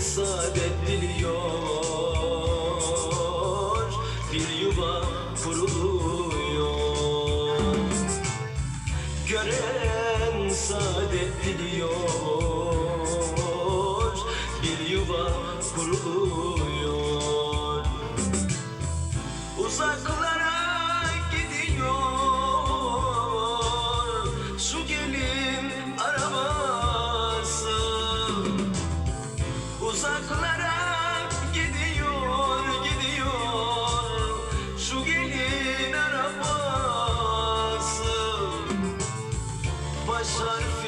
saadet diliyor Bir yuva kuruluyor. Gören saadet diliyor Bir yuva kuruluyor. Uzaklara Uzaklara gidiyor gidiyor. Şu gelin arabası. Baş harfi